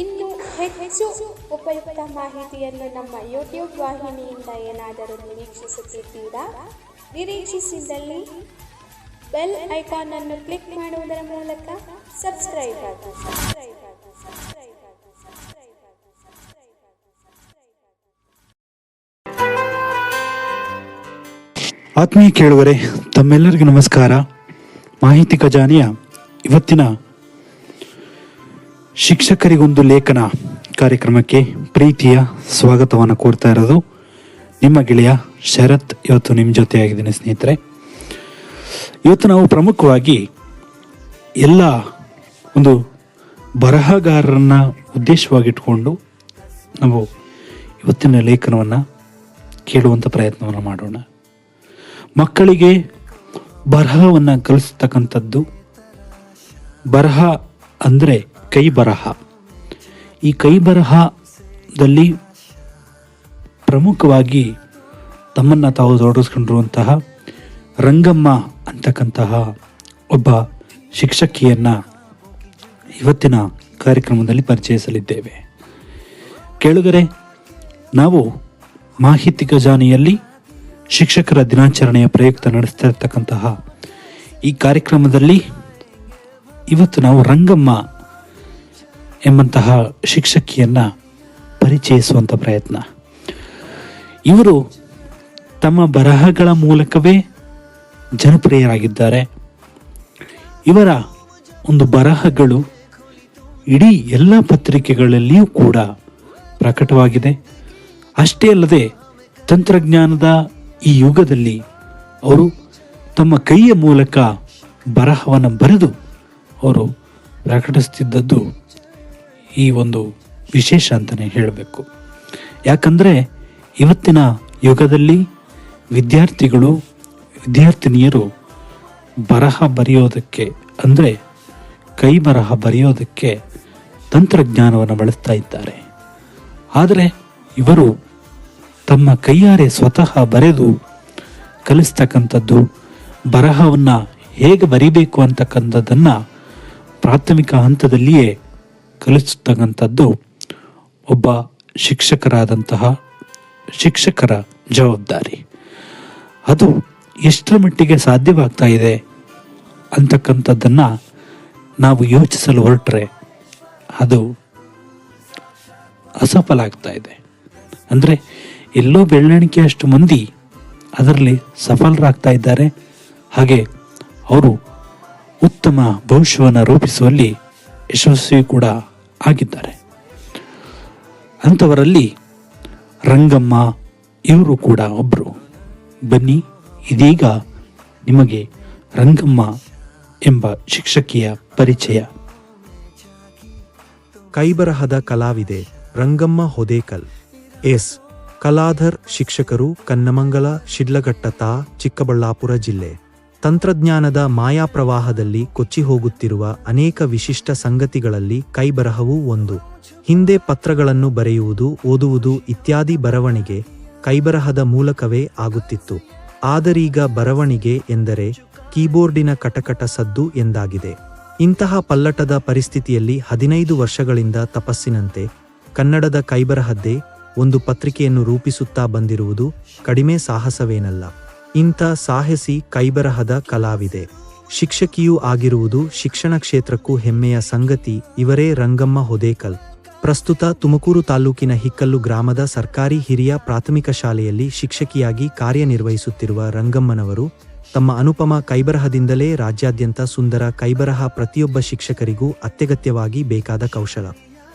ಇನ್ನು ಹೆಚ್ಚು ಉಪಯುಕ್ತ ಮಾಹಿತಿಯನ್ನು ನಮ್ಮ ಯೂಟ್ಯೂಬ್ ವಾಹಿನಿಯಿಂದ ಏನಾದರೂ ನಿರೀಕ್ಷಿಸುತ್ತಿದ್ದೀರಾ? ನಿರೀಕ್ಷಿಸಿದಲ್ಲಿ ಬೆಲ್ ಐಕಾನ್ ಅನ್ನು ಕ್ಲಿಕ್ ಮಾಡುವುದರ ಮೂಲಕ ಆಗಿ ಆಗಿ ಆಗಿ ಆಗಿ ಸಬ್ಸ್ಕ್ರೈಬ್ ಆಗಿ. ಆತ್ಮೀಯ ಕೇಳುವರೆ, ತಮ್ಮೆಲ್ಲರಿಗೂ ನಮಸ್ಕಾರ. ಮಾಹಿತಿ ಖಜಾನೆಯ ಇವತ್ತಿನ ಶಿಕ್ಷಕರಿಗೊಂದು ಲೇಖನ ಕಾರ್ಯಕ್ರಮಕ್ಕೆ ಪ್ರೀತಿಯ ಸ್ವಾಗತವನ್ನು ಕೋರ್ತಾ ಇರೋದು ನಿಮ್ಮ ಗೆಳೆಯ ಶರತ್. ಇವತ್ತು ನಿಮ್ಮ ಜೊತೆಯಾಗಿದ್ದೀನಿ ಸ್ನೇಹಿತರೆ. ಇವತ್ತು ನಾವು ಪ್ರಮುಖವಾಗಿ ಎಲ್ಲ ಒಂದು ಬರಹಗಾರರನ್ನು ಉದ್ದೇಶವಾಗಿಟ್ಕೊಂಡು ನಾವು ಇವತ್ತಿನ ಲೇಖನವನ್ನು ಕೇಳುವಂಥ ಪ್ರಯತ್ನವನ್ನು ಮಾಡೋಣ. ಮಕ್ಕಳಿಗೆ ಬರಹವನ್ನು ಕಲಿಸ್ತಕ್ಕಂಥದ್ದು ಬರಹ ಅಂದರೆ ಕೈ ಬರಹ ಈ ಕೈ ಬರಹದಲ್ಲಿ ಪ್ರಮುಖವಾಗಿ ತಮ್ಮನ್ನು ತಾವು ತೊಡಗಿಸ್ಕೊಂಡಿರುವಂತಹ ರಂಗಮ್ಮ ಅಂತಕ್ಕಂತಹ ಒಬ್ಬ ಶಿಕ್ಷಕಿಯನ್ನು ಇವತ್ತಿನ ಕಾರ್ಯಕ್ರಮದಲ್ಲಿ ಪರಿಚಯಿಸಲಿದ್ದೇವೆ. ಕೇಳುಗರೆ, ನಾವು ಮಾಹಿತಿ ಖಜಾನೆಯಲ್ಲಿ ಶಿಕ್ಷಕರ ದಿನಾಚರಣೆಯ ಪ್ರಯುಕ್ತ ನಡೆಸ್ತಾ ಇರ್ತಕ್ಕಂತಹ ಈ ಕಾರ್ಯಕ್ರಮದಲ್ಲಿ ಇವತ್ತು ನಾವು ರಂಗಮ್ಮ ಎಂಬಂತಹ ಶಿಕ್ಷಕಿಯನ್ನ ಪರಿಚಯಿಸುವಂಥ ಪ್ರಯತ್ನ. ಇವರು ತಮ್ಮ ಬರಹಗಳ ಮೂಲಕವೇ ಜನಪ್ರಿಯರಾಗಿದ್ದಾರೆ. ಇವರ ಒಂದು ಬರಹಗಳು ಇಡೀ ಎಲ್ಲ ಪತ್ರಿಕೆಗಳಲ್ಲಿಯೂ ಕೂಡ ಪ್ರಕಟವಾಗಿದೆ. ಅಷ್ಟೇ ಅಲ್ಲದೆ ತಂತ್ರಜ್ಞಾನದ ಈ ಯುಗದಲ್ಲಿ ಅವರು ತಮ್ಮ ಕೈಯ ಮೂಲಕ ಬರಹವನ್ನು ಬರೆದು ಅವರು ಪ್ರಕಟಿಸ್ತಿದ್ದದ್ದು ಈ ಒಂದು ವಿಶೇಷ ಅಂತಲೇ ಹೇಳಬೇಕು. ಯಾಕಂದರೆ ಇವತ್ತಿನ ಯುಗದಲ್ಲಿ ವಿದ್ಯಾರ್ಥಿಗಳು, ವಿದ್ಯಾರ್ಥಿನಿಯರು ಬರಹ ಬರೆಯೋದಕ್ಕೆ, ಅಂದರೆ ಕೈ ಬರಹ ಬರೆಯೋದಕ್ಕೆ ತಂತ್ರಜ್ಞಾನವನ್ನು ಬಳಸ್ತಾ ಇದ್ದಾರೆ. ಆದರೆ ಇವರು ತಮ್ಮ ಕೈಯಾರೆ ಸ್ವತಃ ಬರೆದು ಕಲಿಸ್ತಕ್ಕಂಥದ್ದು, ಬರಹವನ್ನು ಹೇಗೆ ಬರಿಬೇಕು ಅಂತಕ್ಕಂಥದ್ದನ್ನು ಪ್ರಾಥಮಿಕ ಹಂತದಲ್ಲಿಯೇ ಕಲಿಸ್ತಕ್ಕಂಥದ್ದು ಒಬ್ಬ ಶಿಕ್ಷಕರಾದಂತಹ ಶಿಕ್ಷಕರ ಜವಾಬ್ದಾರಿ. ಅದು ಎಷ್ಟರ ಮಟ್ಟಿಗೆ ಸಾಧ್ಯವಾಗ್ತಾ ಇದೆ ಅಂತಕ್ಕಂಥದ್ದನ್ನು ನಾವು ಯೋಚಿಸಲು ಹೊರಟ್ರೆ ಅದು ಅಸಫಲ ಆಗ್ತಾ ಇದೆ. ಅಂದರೆ ಎಲ್ಲೋ ಬೆಳ್ಳಣಿಕೆಯಷ್ಟು ಮಂದಿ ಅದರಲ್ಲಿ ಸಫಲರಾಗ್ತಾ ಇದ್ದಾರೆ. ಹಾಗೆ ಅವರು ಉತ್ತಮ ಭವಿಷ್ಯವನ್ನು ರೂಪಿಸುವಲ್ಲಿ ಯಶಸ್ವಿ ಕೂಡ ಆಗಿದ್ದಾರೆ. ಅಂಥವರಲ್ಲಿ ರಂಗಮ್ಮ ಇವರು ಕೂಡ ಒಬ್ಬರು ಬನ್ನಿ, ಇದೀಗ ನಿಮಗೆ ರಂಗಮ್ಮ ಎಂಬ ಶಿಕ್ಷಕಿಯ ಪರಿಚಯ. ಕೈಬರಹದ ಕಲಾವಿದೆ ರಂಗಮ್ಮ ಹೊದೇಕಲ್. ಎಸ್. ಕಲಾಧರ್ ಶಿಕ್ಷಕರು ಕನ್ನಮಂಗಲ ಶಿಡ್ಲಘಟ್ಟ ತಾ ಚಿಕ್ಕಬಳ್ಳಾಪುರ ಜಿಲ್ಲೆ. ತಂತ್ರಜ್ಞಾನದ ಮಾಯಾಪ್ರವಾಹದಲ್ಲಿ ಕೊಚ್ಚಿ ಹೋಗುತ್ತಿರುವ ಅನೇಕ ವಿಶಿಷ್ಟ ಸಂಗತಿಗಳಲ್ಲಿ ಕೈಬರಹವೂ ಒಂದು. ಹಿಂದೆ ಪತ್ರಗಳನ್ನು ಬರೆಯುವುದು, ಓದುವುದು ಇತ್ಯಾದಿ ಬರವಣಿಗೆ ಕೈಬರಹದ ಮೂಲಕವೇ ಆಗುತ್ತಿತ್ತು. ಆದರೀಗ ಬರವಣಿಗೆ ಎಂದರೆ ಕೀಬೋರ್ಡಿನ ಕಟಕಟ ಸದ್ದು ಎಂದಾಗಿದೆ. ಇಂತಹ ಪಲ್ಲಟದ ಪರಿಸ್ಥಿತಿಯಲ್ಲಿ ಹದಿನೈದು ವರ್ಷಗಳಿಂದ ತಪಸ್ಸಿನಂತೆ ಕನ್ನಡದ ಕೈಬರಹದ್ದೇ ಒಂದು ಪತ್ರಿಕೆಯನ್ನು ರೂಪಿಸುತ್ತಾ ಬಂದಿರುವುದು ಕಡಿಮೆ ಸಾಹಸವೇನಲ್ಲ. ಇಂಥ ಸಾಹಸಿ ಕೈಬರಹದ ಕಲಾವಿದೆ. ಶಿಕ್ಷಕಿಯೂ ಆಗಿರುವುದು ಶಿಕ್ಷಣ ಕ್ಷೇತ್ರಕ್ಕೂ ಹೆಮ್ಮೆಯ ಸಂಗತಿ, ಇವರೇ ರಂಗಮ್ಮ ಹೊದೇಕಲ್. ಪ್ರಸ್ತುತ ತುಮಕೂರು ತಾಲೂಕಿನ ಹಿಕ್ಕಲ್ಲು ಗ್ರಾಮದ ಸರ್ಕಾರಿ ಹಿರಿಯ ಪ್ರಾಥಮಿಕ ಶಾಲೆಯಲ್ಲಿ ಶಿಕ್ಷಕಿಯಾಗಿ ಕಾರ್ಯನಿರ್ವಹಿಸುತ್ತಿರುವ ರಂಗಮ್ಮನವರು, ತಮ್ಮ ಅನುಪಮ ಕೈಬರಹದಿಂದಲೇ ರಾಜ್ಯಾದ್ಯಂತ ಸುಂದರ ಕೈಬರಹ ಪ್ರತಿಯೊಬ್ಬ ಶಿಕ್ಷಕರಿಗೂ ಅತ್ಯಗತ್ಯವಾಗಿ ಬೇಕಾದ ಕೌಶಲ.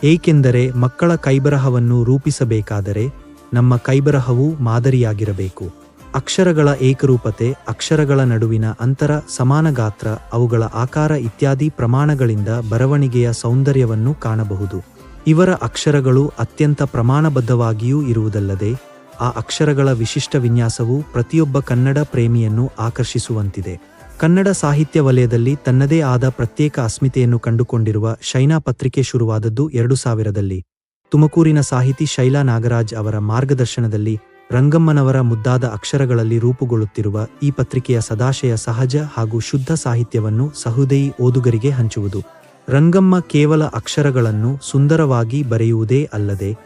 ಏಕೆಂದರೆ ಮಕ್ಕಳ ಕೈಬರಹವನ್ನು ರೂಪಿಸಬೇಕಾದರೆ ನಮ್ಮ ಕೈಬರಹವು ಮಾದರಿಯಾಗಿರಬೇಕು. ಅಕ್ಷರಗಳ ಏಕರೂಪತೆ, ಅಕ್ಷರಗಳ ನಡುವಿನ ಅಂತರ, ಸಮಾನ ಗಾತ್ರ, ಅವುಗಳ ಆಕಾರ ಇತ್ಯಾದಿ ಪ್ರಮಾಣಗಳಿಂದ ಬರವಣಿಗೆಯ ಸೌಂದರ್ಯವನ್ನು ಕಾಣಬಹುದು. ಇವರ ಅಕ್ಷರಗಳು ಅತ್ಯಂತ ಪ್ರಮಾಣಬದ್ಧವಾಗಿಯೂ ಇರುವುದಲ್ಲದೆ, ಆ ಅಕ್ಷರಗಳ ವಿಶಿಷ್ಟ ವಿನ್ಯಾಸವು ಪ್ರತಿಯೊಬ್ಬ ಕನ್ನಡ ಪ್ರೇಮಿಯನ್ನು ಆಕರ್ಷಿಸುವಂತಿದೆ. ಕನ್ನಡ ಸಾಹಿತ್ಯ ವಲಯದಲ್ಲಿ ತನ್ನದೇ ಆದ ಪ್ರತ್ಯೇಕ ಅಸ್ಮಿತೆಯನ್ನು ಕಂಡುಕೊಂಡಿರುವ ಶೈನಾ ಪತ್ರಿಕೆ ಶುರುವಾದದ್ದು ಎರಡು ಸಾವಿರದಲ್ಲಿ. ತುಮಕೂರಿನ ಸಾಹಿತಿ ಶೈಲಾ ನಾಗರಾಜ್ ಅವರ ಮಾರ್ಗದರ್ಶನದಲ್ಲಿ ರಂಗಮ್ಮನವರ ಮುದ್ದಾದ ಅಕ್ಷರಗಳಲ್ಲಿ ರೂಪುಗೊಳ್ಳುತ್ತಿರುವ ಈ ಪತ್ರಿಕೆಯ ಸದಾಶಯ ಸಹಜ ಹಾಗೂ ಶುದ್ಧ ಸಾಹಿತ್ಯವನ್ನು ಸಹೃದಯಿ ಓದುಗರಿಗೆ ಹಂಚುವುದು. ರಂಗಮ್ಮ ಕೇವಲ ಅಕ್ಷರಗಳನ್ನು ಸುಂದರವಾಗಿ ಬರೆಯುವುದೇ ಅಲ್ಲದೆ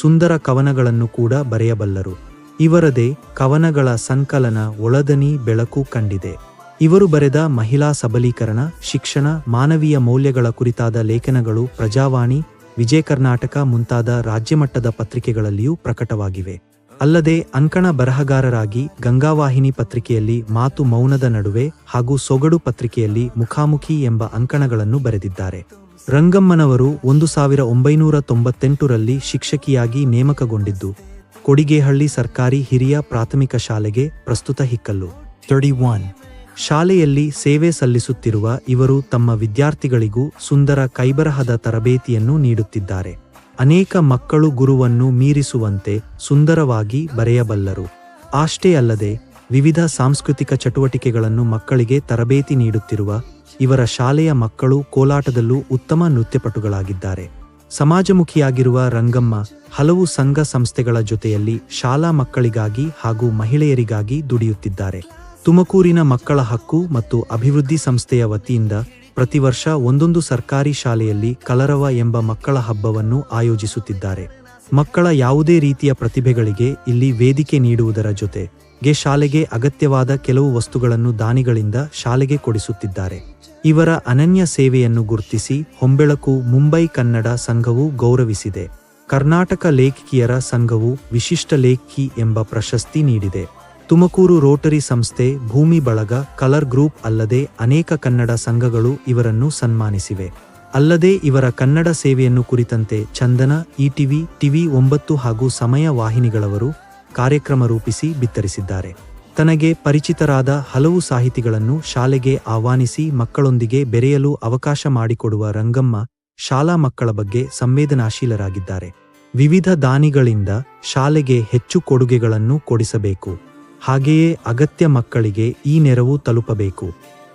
ಸುಂದರ ಕವನಗಳನ್ನು ಕೂಡ ಬರೆಯಬಲ್ಲರು. ಇವರದೇ ಕವನಗಳ ಸಂಕಲನ ಒಳದನಿ ಬೆಳಕು ಕಂಡಿದೆ. ಇವರು ಬರೆದ ಮಹಿಳಾ ಸಬಲೀಕರಣ, ಶಿಕ್ಷಣ, ಮಾನವೀಯ ಮೌಲ್ಯಗಳ ಕುರಿತಾದ ಲೇಖನಗಳು ಪ್ರಜಾವಾಣಿ ವಿಜಯ ಕರ್ನಾಟಕ ಮುಂತಾದ ರಾಜ್ಯಮಟ್ಟದ ಪತ್ರಿಕೆಗಳಲ್ಲಿಯೂ ಪ್ರಕಟವಾಗಿವೆ. ಅಲ್ಲದೆ ಅಂಕಣ ಬರಹಗಾರರಾಗಿ ಗಂಗಾವಾಹಿನಿ ಪತ್ರಿಕೆಯಲ್ಲಿ ಮಾತು ಮೌನದ ನಡುವೆ ಹಾಗೂ ಸೊಗಡು ಪತ್ರಿಕೆಯಲ್ಲಿ ಮುಖಾಮುಖಿ ಎಂಬ ಅಂಕಣಗಳನ್ನು ಬರೆದಿದ್ದಾರೆ. ರಂಗಮ್ಮನವರು ಒಂದು ಸಾವಿರ ಒಂಬೈನೂರ ತೊಂಬತ್ತೆಂಟರಲ್ಲಿ ಶಿಕ್ಷಕಿಯಾಗಿ ನೇಮಕಗೊಂಡಿದ್ದು ಕೊಡಿಗೇಹಳ್ಳಿ ಸರ್ಕಾರಿ ಹಿರಿಯ ಪ್ರಾಥಮಿಕ ಶಾಲೆಗೆ ಪ್ರಸ್ತುತ ಹಿಕ್ಕಲ್ಲು. Thirty one. ಶಾಲೆಯಲ್ಲಿ ಸೇವೆ ಸಲ್ಲಿಸುತ್ತಿರುವ ಇವರು ತಮ್ಮ ವಿದ್ಯಾರ್ಥಿಗಳಿಗೂ ಸುಂದರ ಕೈಬರಹದ ತರಬೇತಿಯನ್ನು ನೀಡುತ್ತಿದ್ದಾರೆ. ಅನೇಕ ಮಕ್ಕಳು ಗುರುವನ್ನು ಮೀರಿಸುವಂತೆ ಸುಂದರವಾಗಿ ಬರೆಯಬಲ್ಲರು. ಅಷ್ಟೇ ಅಲ್ಲದೆ, ವಿವಿಧ ಸಾಂಸ್ಕೃತಿಕ ಚಟುವಟಿಕೆಗಳನ್ನು ಮಕ್ಕಳಿಗೆ ತರಬೇತಿ ನೀಡುತ್ತಿರುವ ಇವರ ಶಾಲೆಯ ಮಕ್ಕಳು ಕೋಲಾಟದಲ್ಲೂ ಉತ್ತಮ ನೃತ್ಯಪಟುಗಳಾಗಿದ್ದಾರೆ. ಸಮಾಜಮುಖಿಯಾಗಿರುವ ರಂಗಮ್ಮ ಹಲವು ಸಂಘ ಸಂಸ್ಥೆಗಳ ಜೊತೆಯಲ್ಲಿ ಶಾಲಾ ಮಕ್ಕಳಿಗಾಗಿ ಹಾಗೂ ಮಹಿಳೆಯರಿಗಾಗಿ ದುಡಿಯುತ್ತಿದ್ದಾರೆ. ತುಮಕೂರಿನ ಮಕ್ಕಳ ಹಕ್ಕು ಮತ್ತು ಅಭಿವೃದ್ಧಿ ಸಂಸ್ಥೆಯ ವತಿಯಿಂದ ಪ್ರತಿ ವರ್ಷ ಒಂದೊಂದು ಸರ್ಕಾರಿ ಶಾಲೆಯಲ್ಲಿ ಕಲರವ ಎಂಬ ಮಕ್ಕಳ ಹಬ್ಬವನ್ನು ಆಯೋಜಿಸುತ್ತಿದ್ದಾರೆ. ಮಕ್ಕಳ ಯಾವುದೇ ರೀತಿಯ ಪ್ರತಿಭೆಗಳಿಗೆ ಇಲ್ಲಿ ವೇದಿಕೆ ನೀಡುವುದರ ಜೊತೆಗೆ ಶಾಲೆಗೆ ಅಗತ್ಯವಾದ ಕೆಲವು ವಸ್ತುಗಳನ್ನು ದಾನಿಗಳಿಂದ ಶಾಲೆಗೆ ಕೊಡಿಸುತ್ತಿದ್ದಾರೆ. ಇವರ ಅನನ್ಯ ಸೇವೆಯನ್ನು ಗುರುತಿಸಿ ಹೊಂಬೆಳಕು ಮುಂಬೈ ಕನ್ನಡ ಸಂಘವು ಗೌರವಿಸಿದೆ. ಕರ್ನಾಟಕ ಲೇಖಕಿಯರ ಸಂಘವು ವಿಶಿಷ್ಟ ಲೇಖಕಿ ಎಂಬ ಪ್ರಶಸ್ತಿ ನೀಡಿದೆ. ತುಮಕೂರು ರೋಟರಿ ಸಂಸ್ಥೆ ಭೂಮಿ ಬಳಗ ಕಲರ್ ಗ್ರೂಪ್ ಅಲ್ಲದೆ ಅನೇಕ ಕನ್ನಡ ಸಂಘಗಳು ಇವರನ್ನು ಸನ್ಮಾನಿಸಿವೆ. ಅಲ್ಲದೆ ಇವರ ಕನ್ನಡ ಸೇವೆಯನ್ನು ಕುರಿತಂತೆ ಚಂದನ, ಇಟಿವಿ, ಟಿವಿ ಒಂಬತ್ತು ಹಾಗೂ ಸಮಯ ವಾಹಿನಿಗಳವರು ಕಾರ್ಯಕ್ರಮ ರೂಪಿಸಿ ಬಿತ್ತರಿಸಿದ್ದಾರೆ. ತನಗೆ ಪರಿಚಿತರಾದ ಹಲವು ಸಾಹಿತಿಗಳನ್ನು ಶಾಲೆಗೆ ಆಹ್ವಾನಿಸಿ ಮಕ್ಕಳೊಂದಿಗೆ ಬೆರೆಯಲು ಅವಕಾಶ ಮಾಡಿಕೊಡುವ ರಂಗಮ್ಮ ಶಾಲಾ ಮಕ್ಕಳ ಬಗ್ಗೆ ಸಂವೇದನಾಶೀಲರಾಗಿದ್ದಾರೆ. ವಿವಿಧ ದಾನಿಗಳಿಂದ ಶಾಲೆಗೆ ಹೆಚ್ಚು ಕೊಡುಗೆಗಳನ್ನು ಕೊಡಿಸಬೇಕು. ಹಾಗೆಯೇ ಅಗತ್ಯ ಮಕ್ಕಳಿಗೆ ಈ ನೆರವು ತಲುಪಬೇಕು.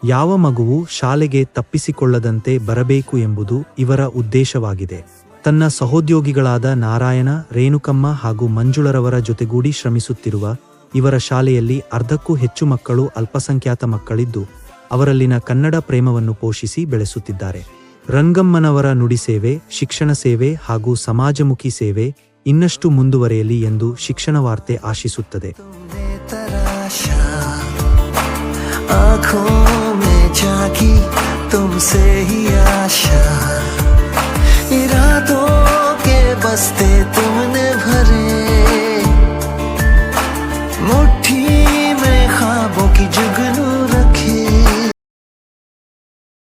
ಯಾವ ಮಗುವು ಶಾಲೆಗೆ ತಪ್ಪಿಸಿಕೊಳ್ಳದಂತೆ ಬರಬೇಕು ಎಂಬುದು ಇವರ ಉದ್ದೇಶವಾಗಿದೆ. ತನ್ನ ಸಹೋದ್ಯೋಗಿಗಳಾದ ನಾರಾಯಣ, ರೇಣುಕಮ್ಮ ಹಾಗೂ ಮಂಜುಳರವರ ಜೊತೆಗೂಡಿ ಶ್ರಮಿಸುತ್ತಿರುವ ಇವರ ಶಾಲೆಯಲ್ಲಿ ಅರ್ಧಕ್ಕೂ ಹೆಚ್ಚು ಮಕ್ಕಳು ಅಲ್ಪಸಂಖ್ಯಾತ ಮಕ್ಕಳಿದ್ದು, ಅವರಲ್ಲಿನ ಕನ್ನಡ ಪ್ರೇಮವನ್ನು ಪೋಷಿಸಿ ಬೆಳೆಸುತ್ತಿದ್ದಾರೆ. ರಂಗಮ್ಮನವರ ನುಡಿ ಸೇವೆ, ಶಿಕ್ಷಣ ಸೇವೆ ಹಾಗೂ ಸಮಾಜಮುಖಿ ಸೇವೆ ಇನ್ನಷ್ಟು ಮುಂದುವರೆಯಲಿ ಎಂದು ಶಿಕ್ಷಣ ವಾರ್ತೆ ಆಶಿಸುತ್ತದೆ. तराशा आँखों में जागी तुमसे ही